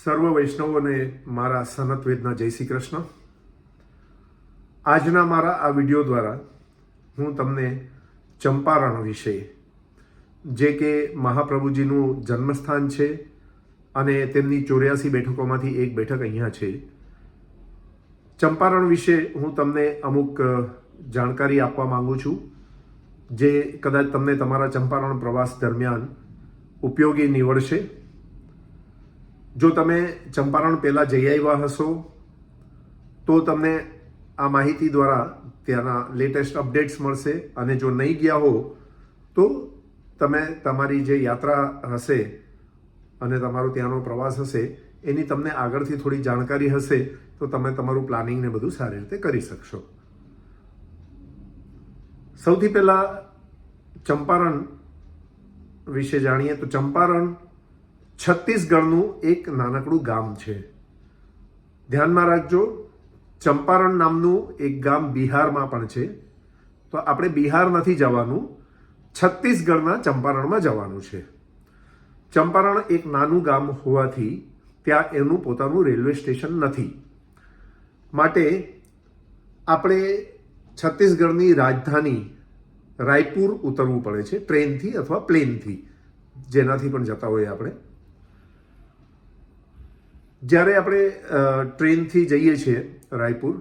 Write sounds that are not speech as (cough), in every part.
સર્વ વૈષ્ણવોને મારા સનત વેદના જય શ્રી કૃષ્ણ. આજના મારા આ વીડિયો દ્વારા હું તમને ચંપારણ વિશે, જે કે મહાપ્રભુજીનું જન્મસ્થાન છે અને તેમની ચોર્યાસી બેઠકોમાંથી એક બેઠક અહીંયા છે. ચંપારણ વિશે હું તમને અમુક જાણકારી આપવા માંગુ છું, જે કદાચ તમને તમારા ચંપારણ પ્રવાસ દરમિયાન ઉપયોગી નીવડશે. જો તમે ચંપારણ પહેલાં જઈ આવ્યા હશો, તો તમને આ માહિતી દ્વારા ત્યાંના લેટેસ્ટ અપડેટ્સ મળશે. અને જો નહીં ગયા હો, તો તમે તમારી જે યાત્રા હશે અને તમારો ત્યાંનો પ્રવાસ હશે, એની તમને આગળથી થોડી જાણકારી હશે, તો તમે તમારું પ્લાનિંગને બધું સારી રીતે કરી શકશો. સૌથી પહેલાં ચંપારણ વિશે જાણીએ તો ચંપારણ છત્તીસગઢનું એક નાનકડું ગામ છે. ધ્યાનમાં રાખજો, ચંપારણ નામનું એક ગામ બિહારમાં પણ છે. તો આપણે બિહાર નથી જવાનું, છત્તીસગઢના ચંપારણમાં જવાનું છે. ચંપારણ એક નાનું ગામ હોવાથી ત્યાં એનું પોતાનું રેલવે સ્ટેશન નથી. માટે આપણે છત્તીસગઢની રાજધાની રાયપુર ઉતરવું પડે છે, ટ્રેનથી અથવા પ્લેનથી. જેનાથી પણ જતા હોઈએ આપણે. જ્યારે આપણે ટ્રેનથી જઈએ છીએ રાયપુર,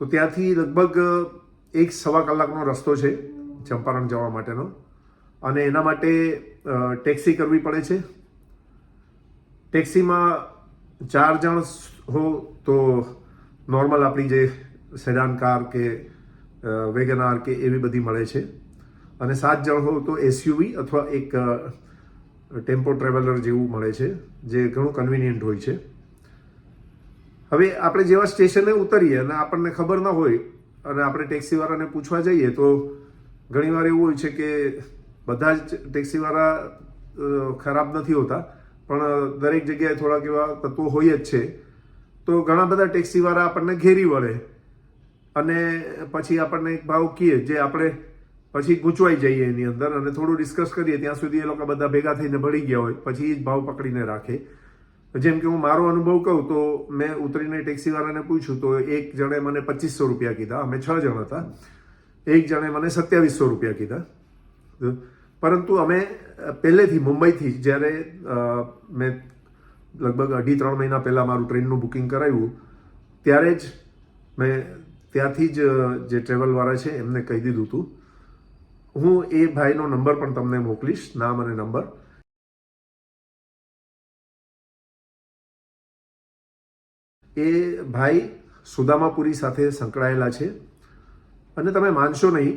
તો ત્યાંથી લગભગ એક સવા કલાકનો રસ્તો છે ચંપારણ જવા માટેનો. અને એના માટે ટેક્સી કરવી પડે છે. ટેક્સીમાં ચાર જણ હો તો નોર્મલ આપણી જે સેડાન કાર કે વેગનાર કે એવી બધી મળે છે. અને સાત જણ હો તો એસયુવી અથવા એક ટેમ્પો ટ્રાવેલર જેવું મળે છે, જે ઘણું કન્વિનિયન્ટ હોય છે. હવે આપણે જેવા સ્ટેશને ઉતરીએ અને આપણને ખબર ન હોય અને આપણે ટેક્સીવાળાને પૂછવા જઈએ તો ઘણીવાર એવું હોય છે કે બધા જ ટેક્સીવાળા ખરાબ નથી હોતા, પણ દરેક જગ્યાએ થોડાક એવા તત્વો હોય જ છે. તો ઘણા બધા ટેક્સીવાળા આપણને ઘેરી વળે અને પછી આપણને એક ભાવ કહીએ જે આપણે પછી ગૂંચવાઈ જઈએ એની અંદર અને થોડું ડિસ્કસ કરીએ, ત્યાં સુધી એ લોકો બધા ભેગા થઈને ભળી ગયા હોય, પછી એ જ ભાવ પકડીને રાખે. જેમ કે હું મારો અનુભવ કહું, તો મેં ઉતરીને ટેક્સીવાળાને પૂછ્યું, તો એક જણે મને પચીસો રૂપિયા કીધા. અમે છ જણ હતા. એક જણે મને સત્યાવીસો રૂપિયા કીધા. પરંતુ અમે પહેલેથી મુંબઈથી જ્યારે મેં લગભગ અઢી ત્રણ મહિના પહેલાં મારું ટ્રેનનું બુકિંગ કરાવ્યું, ત્યારે જ મેં ત્યાંથી જ જે ટ્રેવલવાળા છે એમને કહી દીધું હતું. હું એ ભાઈનો નંબર પણ તમને મોકલીશ, નામ અને નંબર. એ ભાઈ સુદામાપુરી સાથે સંકળાયેલા છે. અને તમે માનશો નહીં,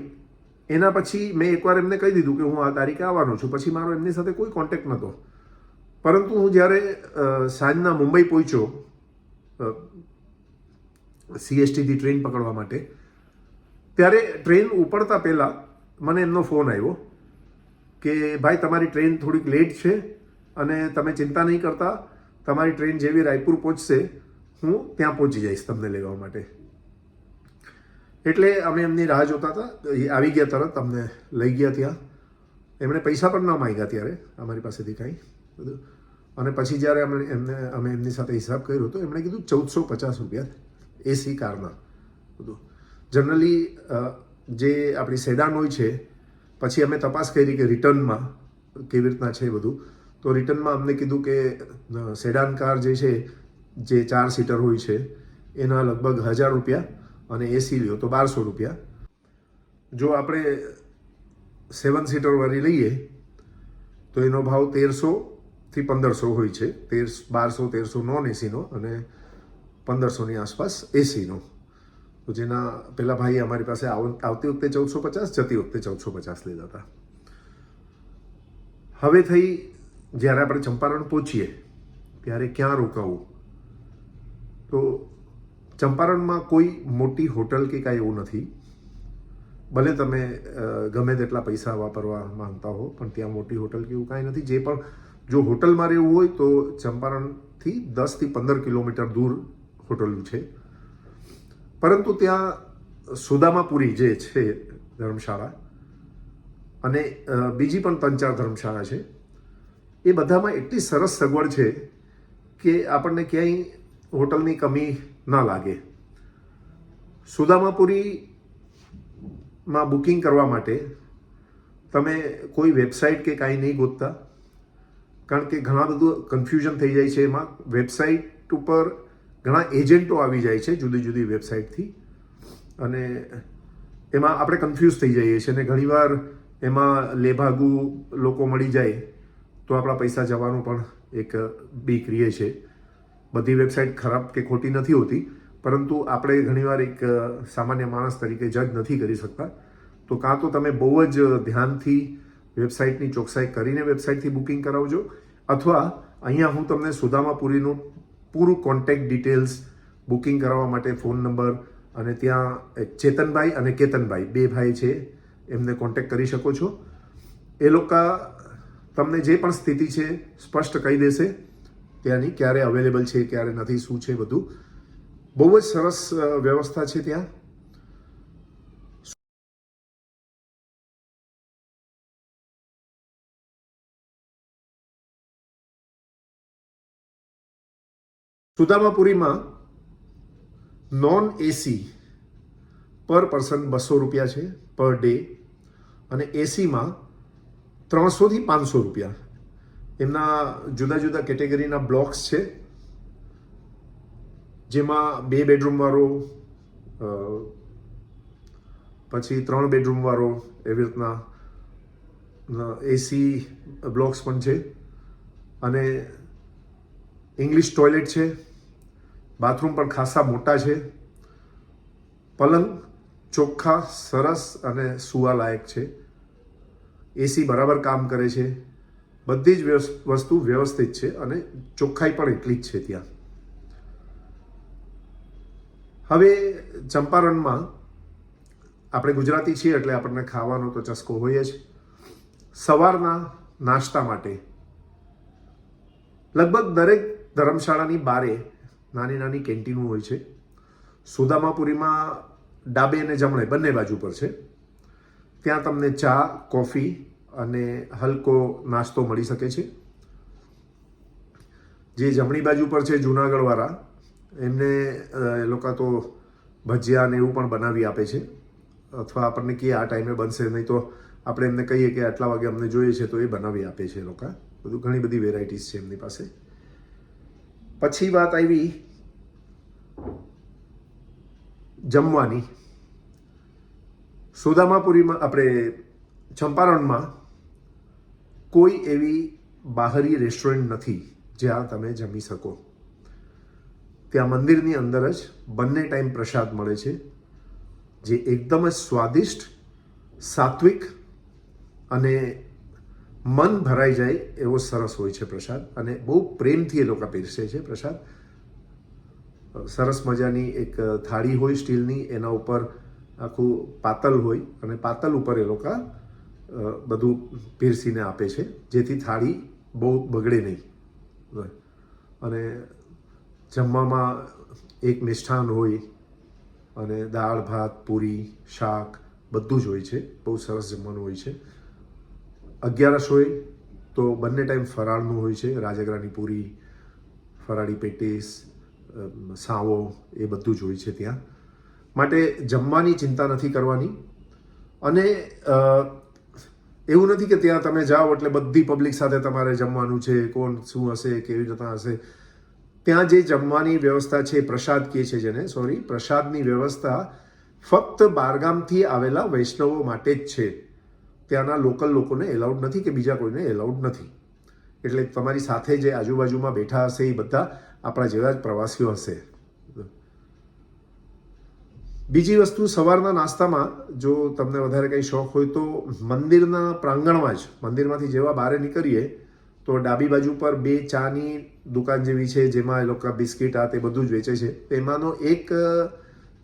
એના પછી મેં એકવાર એમને કહી દીધું કે હું આ તારીખે આવવાનો છું. પછી મારો એમની સાથે કોઈ કોન્ટેક્ટ નહોતો. પરંતુ હું જ્યારે સાંજના મુંબઈ પહોંચ્યો સીએસટીથી ટ્રેન પકડવા માટે, ત્યારે ટ્રેન ઉપડતા પહેલાં મને એમનો ફોન આવ્યો કે ભાઈ, તમારી ટ્રેન થોડીક લેટ છે અને તમે ચિંતા નહીં કરતા. તમારી ટ્રેન જેવી રાયપુર પહોંચશે. હું ત્યાં પહોંચી જઈશ તમને લેવા માટે. એટલે અમે એમની રાહ જોતા હતા. આવી ગયા તરત, અમને લઈ ગયા ત્યાં. એમણે પૈસા પણ ના માંગ્યા ત્યારે, અમારી પાસેથી કાંઈ. બધું. અને પછી જ્યારે અમે એમને, અમે એમની સાથે હિસાબ કર્યો તો એમણે કીધું ચૌદસો પચાસ રૂપિયા એસી કારના બધું. જનરલી જે આપણી સેડાન હોય છે, પછી અમે તપાસ કરી કે રિટર્નમાં કેવી રીતના છે બધું. તો રિટર્નમાં અમને કીધું કે સેડાન કાર જે છે, જે ચાર સીટર હોય છે, એના લગભગ હજાર રૂપિયા અને એસી લ્યો, તો બારસો રૂપિયા. જો આપણે સેવન સીટરવાળી લઈએ, તો એનો ભાવ તેરસોથી પંદરસો હોય છે. તેર બારસો, તેરસો નોન એસીનો અને પંદરસોની આસપાસ એસીનો. તો જેના પેલા ભાઈ અમારી પાસે આવ- આવતી વખતે ચૌદસો પચાસ, જતી વખતે ચૌદસો પચાસ લીધા હતા. હવે થઈ, જ્યારે આપણે ચંપારણ પહોંચીએ, ત્યારે ક્યાં રોકાવું? તો ચંપારણમાં કોઈ મોટી હોટલ કે કાંઈ એવું નથી. ભલે તમે ગમે તેટલા પૈસા વાપરવા માંગતા હો, પણ ત્યાં મોટી હોટલ કે એવું કાંઈ નથી. જે પણ, જો હોટલમાં રહેવું હોય તો ચંપારણથી દસથી પંદર કિલોમીટર દૂર હોટલ છે. પરંતુ ત્યાં સુદામાપુરી જે છે ધર્મશાળા અને બીજી પણ ત્રણ ચાર ધર્મશાળા છે, એ બધામાં એટલી સરસ સગવડ છે કે આપણને ક્યાંય હોટલની કમી ના લાગે. સુદામાપુરીમાં બુકિંગ કરવા માટે તમે કોઈ વેબસાઇટ કે કાંઈ નહીં ગોતતા, કારણ કે ઘણા બધું કન્ફ્યુઝન થઈ જાય છે એમાં. વેબસાઇટ ઉપર ઘણા એજન્ટો આવી જાય છે જુદી જુદી વેબસાઇટથી. અને એમાં આપણે કન્ફ્યુઝ થઈ જઈએ છીએ અને ઘણીવાર એમાં લેભાગુ લોકો મળી જાય તો આપણા પૈસા જવાનું પણ એક બીક રહે છે. બધી વેબસાઇટ ખરાબ કે ખોટી નથી હોતી, પરંતુ આપણે ઘણીવાર એક સામાન્ય માણસ તરીકે જજ નથી કરી શકતા. તો કાં તો તમે બહુ જ ધ્યાનથી વેબસાઇટની ચોકસાઈ કરીને વેબસાઇટથી બુકિંગ કરાવજો, અથવા અહીંયા હું તમને સુદામાપુરીનું પૂરું કોન્ટેક્ટ ડિટેલ્સ બુકિંગ કરાવવા માટે ફોન નંબર અને ત્યાં ચેતનભાઈ અને કેતનભાઈ, બે ભાઈ છે, એમને કોન્ટેક્ટ કરી શકો છો. એ લોકો તમને જે પણ સ્થિતિ છે, સ્પષ્ટ કહી દેશે. ત્યાંની ક્યારે અવેલેબલ છે, ક્યારે નથી, શું છે બધું. બહુ જ સરસ વ્યવસ્થા છે ત્યાં. સુદામાપુરીમાં નોન એસી પર પર્સન બસો રૂપિયા છે પર ડે અને એસીમાં ત્રણસોથી પાંચસો રૂપિયા. એમના જુદા જુદા કેટેગરીના બ્લોક્સ છે. જેમાં બે બેડરૂમવાળો પછી ત્રણ બેડરૂમવાળો એવી રીતના એસી બ્લોક્સ પણ છે. અને ઇંગ્લિશ ટોયલેટ છે બાથરૂમ પણ ખાસા મોટા છે, પલંગ ચોખ્ખા, સરસ અને સુવાલાયક છે. એસી બરાબર કામ કરે છે, બધી જ વસ્તુ વ્યવસ્થિત છે અને ચોખ્ખાઈ પણ એટલી જ છે ત્યાં. હવે ચંપારણમાં આપણે ગુજરાતી છીએ એટલે આપણને ખાવાનો તો ચસ્કો હોય જ. સવારના નાસ્તા માટે લગભગ દરેક ધર્મશાળાની બારે નાની નાની કેન્ટીનો હોય છે. સુદામાપુરીમાં ડાબે અને જમણે બંને બાજુ પર છે. ત્યાં તમને ચા, કોફી અને હલકો નાસ્તો મળી શકે છે. જે જમણી બાજુ પર છે જુનાગઢવાળા, એમને એ લોકો તો ભજીયા ને એવું પણ બનાવી આપે છે. અથવા આપણને કે આ ટાઈમે બનશે, નહીં તો આપણે એમને કહીએ કે આટલા વાગે અમને જોઈએ છે તો એ બનાવી આપે છે એ લોકો. બધું ઘણી બધી વેરાયટીઝ છે એમની પાસે. પછી વાત આવી જમવાની. સુદામાપુરીમાં આપણે ચંપારણમાં કોઈ એવી બહારી રેસ્ટોરન્ટ નથી જ્યાં તમે જમી શકો. ત્યાં મંદિરની અંદર જ બંને ટાઈમ પ્રસાદ મળે છે, જે એકદમ જ સ્વાદિષ્ટ, સાત્વિક અને મન ભરાઈ જાય એવો સરસ હોય છે પ્રસાદ. અને બહુ પ્રેમથી એ લોકો પીરસે છે પ્રસાદ. સરસ મજાની એક થાળી હોય સ્ટીલની, એના ઉપર આખું પાતલ હોય અને પાતલ ઉપર એ લોકો બધું પીરસીને આપે છે. જેથી થાળી બહુ બગડે નહીં. અને જમવામાં એક મિષ્ઠાન હોય અને દાળ, ભાત, પૂરી, શાક બધું જ હોય છે. બહુ સરસ જમવાનું હોય છે. અગિયારસ હોય તો બંને ટાઈમ ફરાળનું હોય છે. રાજગરાની પૂરી, ફરાળી પેટીસ સાવો, એ બધું જ હોય છે ત્યાં. માટે જમવાની ચિંતા નથી કરવાની. અને એવું નથી કે ત્યાં તમે જાઓ એટલે બધી પબ્લિક સાથે તમારે જમવાનું છે, કોણ શું હશે, કેવી રીતના હશે. ત્યાં જે જમવાની વ્યવસ્થા છે, પ્રસાદ કહે છે જેને સોરી પ્રસાદની વ્યવસ્થા ફક્ત બારગામથી આવેલા વૈષ્ણવો માટે જ છે. ત્યાંના લોકલ લોકોને એલાઉડ નથી કે બીજા કોઈને એલાઉડ નથી. એટલે તમારી સાથે જે આજુબાજુમાં બેઠા હશે એ બધા આપણા જેવા જ પ્રવાસીઓ હશે. બીજી વસ્તુ, સવારના નાસ્તામાં જો તમને વધારે કંઈ શોખ હોય તો મંદિરના પ્રાંગણમાં જ, મંદિરમાંથી જેવા બહાર નીકળીએ તો ડાબી બાજુ પર બે ચાની દુકાન જેવી છે, જેમાં એ લોકો બિસ્કિટ આ તે બધું જ વેચે છે. તેમાંનો એક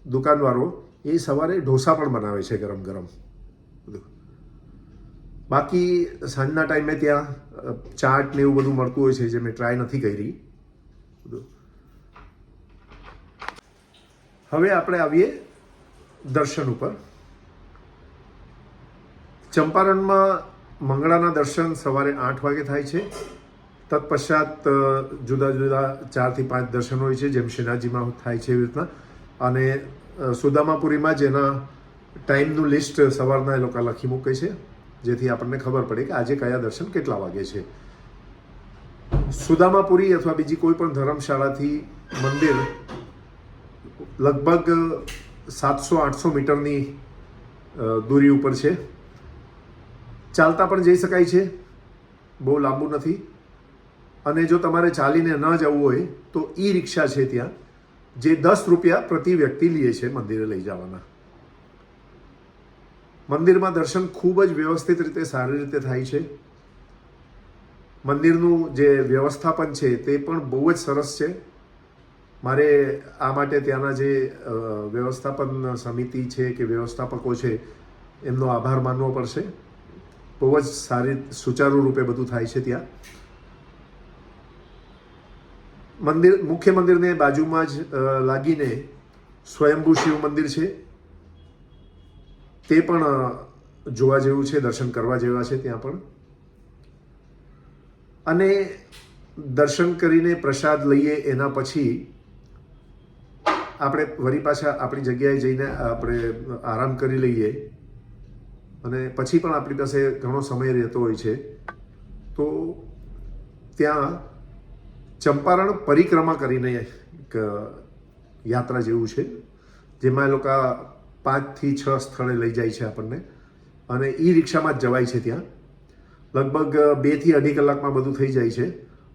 દુકાનવાળો એ સવારે ઢોસા પણ બનાવે છે ગરમ ગરમ. બાકી સાંજના ટાઈમે ત્યાં ચાટ ને એવું બધું મળતું હોય છે જે મેં ટ્રાય નથી કરી. હવે આપણે આવીએ દર્શન ઉપર. ચંપારણમાં મંગળાના દર્શન સવારે આઠ વાગે થાય છે. તત્પશ્ચાત જુદા જુદા ચારથી પાંચ દર્શન હોય છે, જેમ શેનાજીમાં થાય છે એવી રીતના. અને સુદામાપુરીમાં જેના ટાઈમનું લિસ્ટ સવારના એ લોકો લખી મૂકે છે. જેથી આપણને ખબર પડે કે આજે કયા દર્શન કેટલા વાગે છે. સુદામાપુરી અથવા બીજી કોઈ પણ ધર્મશાળાથી મંદિર લગભગ સાતસો આઠસો મીટરની દૂરી ઉપર છે. ચાલતા પણ જઈ શકાય છે. બહુ લાંબુ નથી. અને જો તમારે ચાલીને ન જવું હોય, તો ઈ રિક્ષા છે ત્યાં, જે દસ રૂપિયા પ્રતિ વ્યક્તિ લે છે મંદિરે લઈ જવાના. મંદિરમાં દર્શન ખૂબ જ વ્યવસ્થિત રીતે સારી રીતે થાય છે. મંદિરનું જે વ્યવસ્થાપન છે તે પણ બહુ જ સરસ છે. મારે આ માટે ત્યાંના જે વ્યવસ્થાપન સમિતિ છે કે વ્યવસ્થાપકો છે, એમનો આભાર માનવો પડશે. બહુ જ સારી, સુચારુ રૂપે બધું થાય છે ત્યાં. મંદિર, મુખ્ય મંદિરને બાજુમાં જ લાગીને સ્વયંભૂ શિવ મંદિર છે. તે પણ જોવા જેવું છે, દર્શન કરવા જેવા છે ત્યાં પણ. અને દર્શન કરીને પ્રસાદ લઈએ એના પછી આપણે વળી પાછા આપણી જગ્યાએ જઈને આપણે આરામ કરી લઈએ. અને પછી પણ આપણી પાસે ઘણો સમય રહેતો હોય છે. તો ત્યાં ચંપારણ પરિક્રમા કરીને યાત્રા જેવું છે. જેમાં એ લોકો પાંચથી છ સ્થળે લઈ જાય છે આપણને. અને ઈ રિક્ષામાં જ જવાય છે ત્યાં. લગભગ બેથી અઢી કલાકમાં બધું થઈ જાય છે.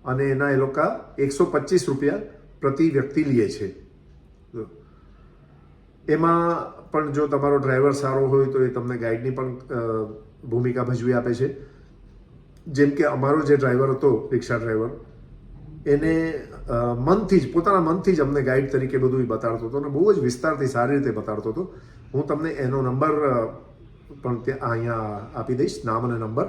અને એના એ લોકો એકસો પચીસ રૂપિયા પ્રતિ વ્યક્તિ લે છે. એમાં પણ જો તમારો ડ્રાઈવર સારો હોય તો એ તમને ગાઈડની પણ ભૂમિકા ભજવી આપે છે. જેમ કે અમારો જે ડ્રાઈવર હતો, રિક્ષા ડ્રાઈવર, એને મનથી જ, પોતાના મનથી જ અમને ગાઈડ તરીકે બધું બતાડતો હતો અને બહુ જ વિસ્તારથી સારી રીતે બતાડતો હતો. હું તમને એનો નંબર પણ ત્યાં અહીંયા આપી દઈશ, નામ અને નંબર.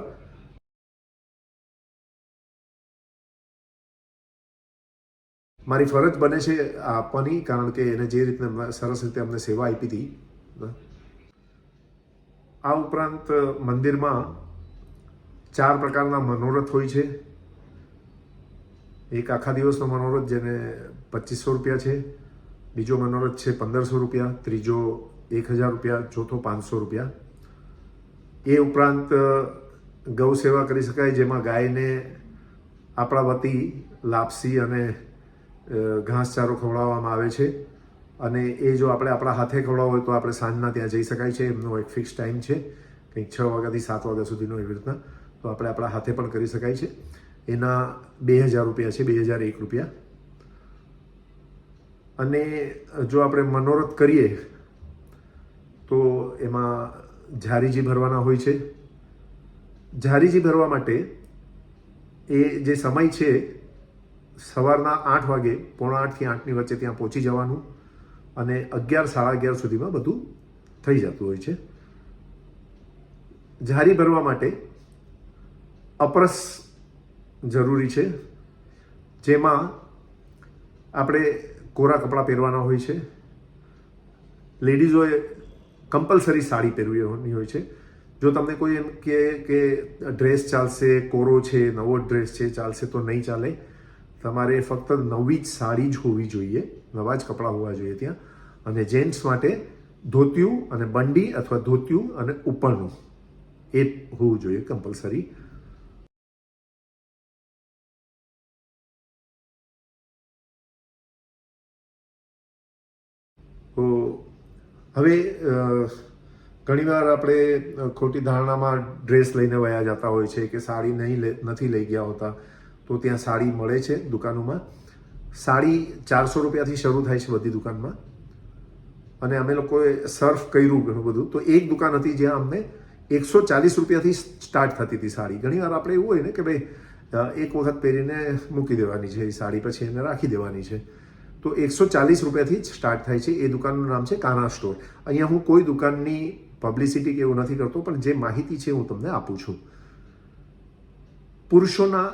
મારી ફરજ બને છે આપવાની, કારણ કે એને જે રીતે સરસ રીતે અમને સેવા આપી હતી. આ ઉપરાંત મંદિરમાં ચાર પ્રકારના મનોરથ હોય છે. એક આખા દિવસનો મનોરથ જેને પચીસો રૂપિયા છે, બીજો મનોરથ છે પંદરસો રૂપિયા, ત્રીજો એક હજાર રૂપિયા, ચોથો પાંચસો રૂપિયા. એ ઉપરાંત ગૌ સેવા કરી શકાય જેમાં ગાયને આપણા વતી લાપસી અને ઘાસચારો ખવડાવવામાં આવે છે. અને એ જો આપણે આપણા હાથે ખવડાવો હોય તો આપણે સાંજના ત્યાં જઈ શકાય છે. એમનો એક ફિક્સ ટાઈમ છે. કંઈક છ વાગ્યાથી સાત વાગ્યા સુધીનો એવી રીતના. તો આપણે આપણા હાથે પણ કરી શકાય છે. એના બે હજાર રૂપિયા છે, બે હજાર એક રૂપિયા. અને જો આપણે મનોરથ કરીએ તો એમાં ઝારીજી ભરવાના હોય છે. ઝારીજી ભરવા માટે એ જે સમય છે, સવારના આઠ વાગે, પોણા આઠથી આઠની વચ્ચે ત્યાં પહોંચી જવાનું અને અગિયાર, સાડા અગિયાર સુધીમાં બધું થઈ જતું હોય છે. ઝારી ભરવા માટે અપરસ જરૂરી છે, જેમાં આપણે કોરા કપડાં પહેરવાના હોય છે. લેડીઝોએ કમ્પલસરી સાડી પહેરવીની હોય છે. જો તમને કોઈ એમ કે કે ડ્રેસ ચાલશે, કોરો છે, નવો ડ્રેસ છે, ચાલશે તો નહીં ચાલે. તમારે ફક્ત નવી જ સાડી જ હોવી જોઈએ. નવા જ કપડાં હોવા જોઈએ ત્યાં. અને જેન્ટ્સ માટે ધોતિયું અને બંડી અથવા ધોતિયું અને ઉપરનું. એ હોવું જોઈએ કમ્પલસરી. તો હવે ઘણીવાર આપણે ખોટી ધારણામાં ડ્રેસ લઈને વયા જતા હોય છે કે સાડી નહીં નથી લઈ ગયા હોતા, તો ત્યાં સાડી મળે છે દુકાનોમાં. સાડી ચારસો રૂપિયાથી શરૂ થાય છે બધી દુકાનમાં. અને અમે લોકોએ સર્ફ કર્યું ઘણું બધું. તો એક દુકાન હતી જ્યાં અમને એકસો ચાલીસ રૂપિયાથી સ્ટાર્ટ થતી હતી સાડી. ઘણીવાર આપણે એવું હોય ને કે ભાઈ એક વખત પહેરીને મૂકી દેવાની છે એ સાડી, પછી એને રાખી દેવાની છે. તો એકસો ચાલીસ રૂપિયાથી જ સ્ટાર્ટ થાય છે. એ દુકાનનું નામ છે કાના સ્ટોર. અહીંયા હું કોઈ દુકાનની પબ્લિસિટી કે એવું નથી કરતો, પણ જે માહિતી છે હું તમને આપું છું. પુરુષોના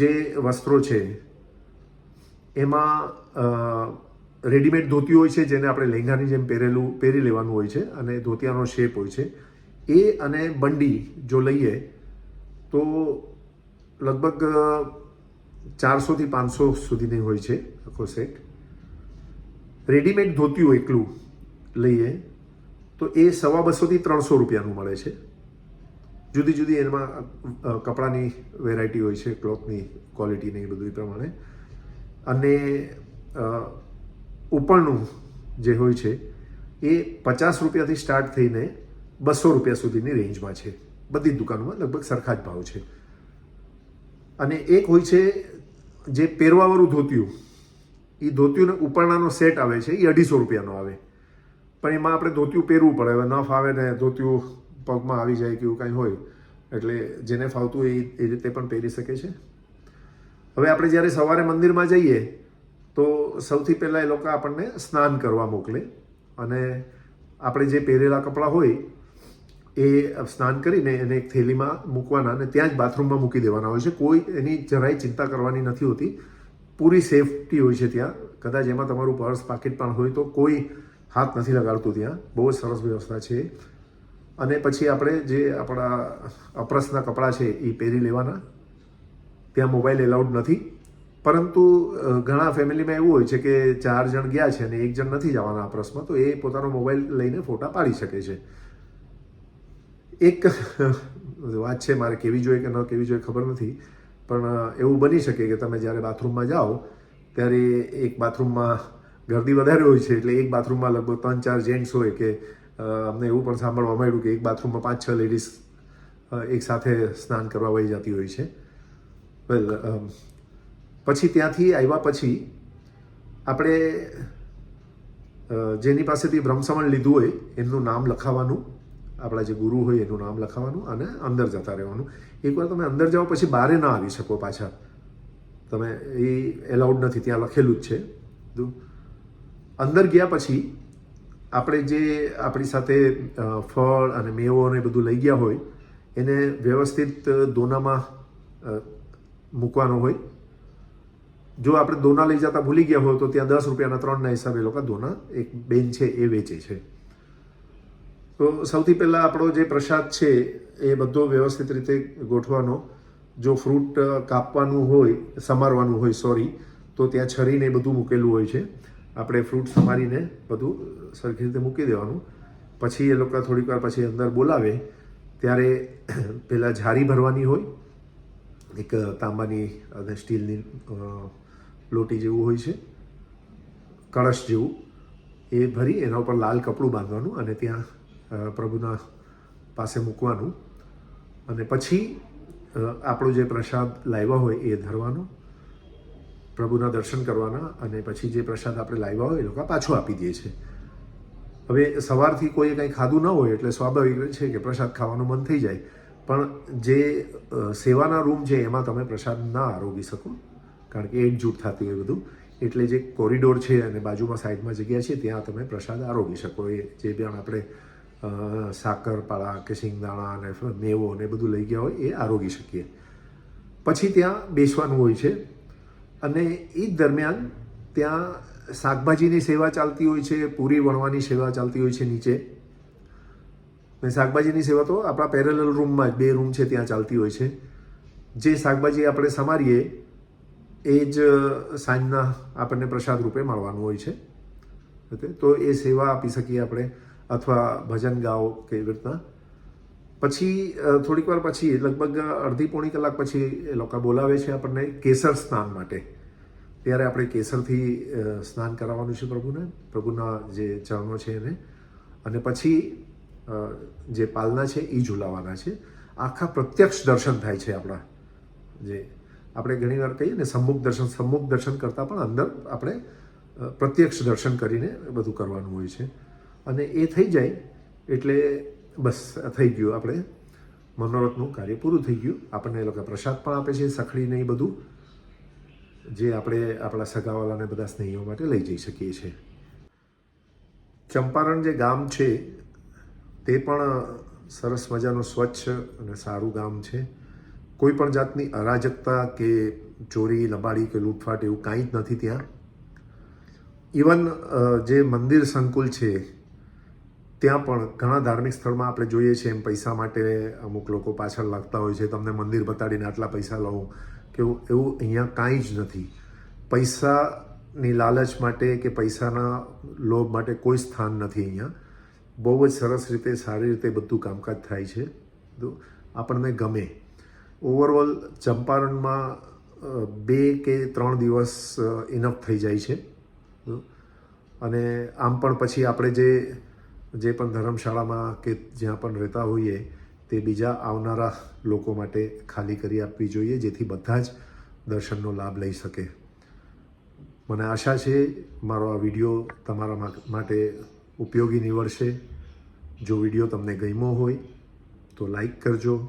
જે વસ્ત્રો છે, એમાં રેડીમેડ ધોતી હોય છે, જેને આપણે લહેંગાની જેમ પહેરેલું, પહેરી લેવાનું હોય છે, અને ધોતિયાનો શેપ હોય છે. એ અને બંડી જો લઈએ, તો લગભગ ચારસોથી પાંચસો સુધીની હોય છે આખો સેટ. રેડીમેડ ધોતિયું એકલું લઈએ તો એ સવા બસોથી ત્રણસો રૂપિયાનું મળે છે. જુદી જુદી એમાં કપડાની વેરાયટી હોય છે ક્લોથની ક્વોલિટીની એ બધું પ્રમાણે. અને ઉપરનું જે હોય છે એ પચાસ રૂપિયાથી સ્ટાર્ટ થઈને બસો રૂપિયા સુધીની રેન્જમાં છે. બધી દુકાનોમાં લગભગ સરખા જ ભાવ છે. અને એક હોય છે જે પહેરવાવાળું ધોતિયું, એ ધોતિયુંને ઉપરણાનો સેટ આવે છે, એ અઢીસો રૂપિયાનો આવે. પણ એમાં આપણે ધોતિયું પહેરવું પડે. હવે ન ફાવે ને ધોતિયું પગમાં આવી જાય કે એવું કાંઈ હોય, એટલે જેને ફાવતું એ એ રીતે પણ પહેરી શકે છે. હવે આપણે જ્યારે સવારે મંદિરમાં જઈએ, તો સૌથી પહેલાં એ લોકો આપણને સ્નાન કરવા મોકલે. અને આપણે જે પહેરેલા કપડાં હોય એ સ્નાન કરીને એને એક થેલીમાં મૂકવાના અને ત્યાં જ બાથરૂમમાં મૂકી દેવાના હોય છે. કોઈ એની જરાય ચિંતા કરવાની નથી હોતી. પૂરી સેફટી હોય છે ત્યાં. કદાચ એમાં તમારું પર્સ, પાકીટ પણ હોય તો કોઈ હાથ નથી લગાડતું ત્યાં. બહુ જ સરસ વ્યવસ્થા છે. અને પછી આપણે જે આપણા અપરસના કપડાં છે એ પહેરી લેવાના. ત્યાં મોબાઈલ એલાઉડ નથી. પરંતુ ઘણા ફેમિલીમાં એવું હોય છે કે ચાર જણ ગયા છે અને એક જણ નથી જવાના અપરસમાં, તો એ પોતાનો મોબાઈલ લઈને ફોટા પાડી શકે છે. એક વાત છે મારે કેવી જોઈએ કે ન કેવી જોઈએ ખબર નથી, પણ એવું બની શકે કે તમે જ્યારે બાથરૂમમાં જાઓ, ત્યારે એક બાથરૂમમાં ગરદી વધારે હોય છે, એટલે એક બાથરૂમમાં લગભગ ત્રણ ચાર જેન્ટ્સ હોય કે અમને એવું પણ સાંભળવા મળ્યું કે એક બાથરૂમમાં પાંચ છ લેડીઝ એક સાથે સ્નાન કરવા વહી જતી હોય છે. વેલ પછી ત્યાંથી આવ્યા પછી આપણે જેની પાસેથી બ્રહ્મસમણ લીધું હોય, એમનું નામ લખાવવાનું આપણા જે ગુરુ હોય એનું નામ લખાવવાનું અને અંદર જતા રહેવાનું. એકવાર તમે અંદર જાઓ પછી બહારે ના આવી શકો પાછા. તમે એ એલાઉડ નથી, ત્યાં લખેલું જ છે. અંદર ગયા પછી આપણે જે આપણી સાથે ફળ અને મેવો અને બધું લઈ ગયા હોય, એને વ્યવસ્થિત દોનામાં મૂકવાનો હોય. જો આપણે દોના લઈ જતા ભૂલી ગયા હોય તો ત્યાં દસ રૂપિયાના ત્રણના હિસાબે લોકો દોના એક બેન છે એ વેચે છે. તો સૌથી પહેલાં આપણો જે પ્રસાદ છે એ બધો વ્યવસ્થિત રીતે ગોઠવાનો. જો ફ્રૂટ કાપવાનું હોય, સમારવાનું હોય સોરી તો ત્યાં છરીને બધું મૂકેલું હોય છે. આપણે ફ્રૂટ સમારીને બધું સરખી રીતે મૂકી દેવાનું. પછી એ લોકો થોડીક વાર પછી અંદર બોલાવે. ત્યારે (clears throat) પહેલાં ઝારી ભરવાની હોય. એક તાંબાની અને સ્ટીલની લોટી જેવું હોય છે. કળશ જેવું. એ ભરી એના ઉપર લાલ કપડું બાંધવાનું અને ત્યાં પ્રભુના પાસે મૂકવાનું. અને પછી આપણો જે પ્રસાદ લાવ્યા હોય એ ધરવાનો, પ્રભુના દર્શન કરવાના અને પછી જે પ્રસાદ આપણે લાવ્યા હોય એ લોકો પાછો આપી દે છે. હવે સવારથી કોઈએ કંઈ ખાધું ન હોય એટલે સ્વાભાવિક છે કે પ્રસાદ ખાવાનું મન થઈ જાય. પણ જે સેવાના રૂમ છે એમાં તમે પ્રસાદ ના આરોગી શકો, કારણ કે એકજૂટ થતી હોય બધું. એટલે જે કોરિડોર છે અને બાજુમાં સાઈડમાં જગ્યા છે, ત્યાં તમે પ્રસાદ આરોગી શકો. એ જે પણ આપણે સાકરપાળા કે સિંગદાણા અને મેવો ને બધું લઈ ગયા હોય એ આરોગી શકીએ. પછી ત્યાં બેસવાનું હોય છે અને એ દરમિયાન ત્યાં શાકભાજીની સેવા ચાલતી હોય છે, પૂરી વણવાની સેવા ચાલતી હોય છે નીચે. ને શાકભાજીની સેવા તો આપણા પેરેલલ રૂમમાં જ, બે રૂમ છે ત્યાં ચાલતી હોય છે. જે શાકભાજી આપણે સમારીએ, એ જ સાંજના આપણને પ્રસાદ રૂપે મળવાનું હોય છે. તો એ સેવા આપી શકીએ આપણે. અથવા ભજન ગાઓ કે એવી રીતના. પછી થોડીક વાર પછી, લગભગ અડધી પોણી કલાક પછી એ લોકો બોલાવે છે આપણને કેસર સ્નાન માટે. ત્યારે આપણે કેસરથી સ્નાન કરાવવાનું છે પ્રભુને, પ્રભુના જે ચરણો છે એને. અને પછી જે પાલના છે એ ઝુલાવાના છે. આખા પ્રત્યક્ષ દર્શન થાય છે આપણા, જે આપણે ઘણીવાર કહીએ ને, સમ્મુખ દર્શન સમ્મુખ દર્શન કરતાં પણ અંદર આપણે પ્રત્યક્ષ દર્શન કરીને બધું કરવાનું હોય છે. અને એ થઈ જાય એટલે બસ થઈ ગયું આપણે. મનોરથનું કાર્ય પૂરું થઈ ગયું. આપણને એ લોકો પ્રસાદ પણ આપે છે સખડીને એ બધું, જે આપણે આપણા સગાવાલાને બધા સ્નેહીઓ માટે લઈ જઈ શકીએ છીએ. ચંપારણ જે ગામ છે, તે પણ સરસ મજાનું સ્વચ્છ અને સારું ગામ છે. કોઈ પણ જાતની અરાજકતા કે ચોરી, લબાડી કે લૂંટફાટ એવું કાંઈ જ નથી ત્યાં. ઇવન જે મંદિર સંકુલ છે ત્યાં પણ ઘણા ધાર્મિક સ્થળમાં આપણે જોઈએ છીએ એમ પૈસા માટે અમુક લોકો પાછળ લાગતા હોય છે. તમને મંદિર બતાડીને આટલા પૈસા લઉં કે એવું અહીંયા કાંઈ જ નથી. પૈસાની લાલચ માટે કે પૈસાના લોભ માટે કોઈ સ્થાન નથી અહીંયા. બહુ જ સરસ રીતે, સારી રીતે બધું કામકાજ થાય છે. તો આપણને ગમે. ઓવરઓલ ચંપારણમાં બે કે ત્રણ દિવસ ઇનફ થઈ જાય છે. અને આમ પણ પછી આપણે જે જે પણ ધર્મશાળામાં કે જ્યાં પણ રહેતા હોઈએ, તે બીજા આવનારા લોકો માટે ખાલી કરી આપવી જોઈએ, જેથી બધા જ દર્શનનો લાભ લઈ શકે. મને આશા છે, મારો આ વીડિયો તમારા માટે ઉપયોગી નીવડશે. જો વીડિયો તમને ગમ્યો હોય, તો લાઈક કરજો.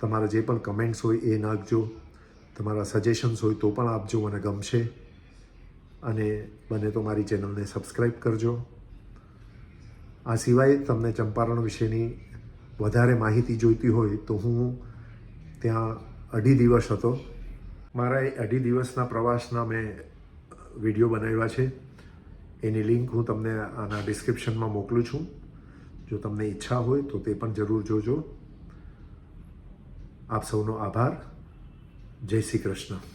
તમારા જે પણ કમેન્ટ્સ હોય એ નાખજો. તમારા સજેશન્સ હોય તો પણ આપજો, મને ગમશે. અને બને તો મારી ચેનલને સબસ્ક્રાઈબ કરજો. આ સિવાય તમને ચંપારણ વિશેની વધારે માહિતી જોઈતી હોય તો હું ત્યાં અઢી દિવસ હતો. મારા એ અઢી દિવસના પ્રવાસના મેં વીડિયો બનાવ્યા છે. એની લિંક હું તમને આના ડિસ્ક્રિપ્શનમાં મોકલું છું. જો તમને ઈચ્છા હોય તો તે પણ જરૂર જોજો. આપ સૌનો આભાર. જય શ્રી કૃષ્ણ.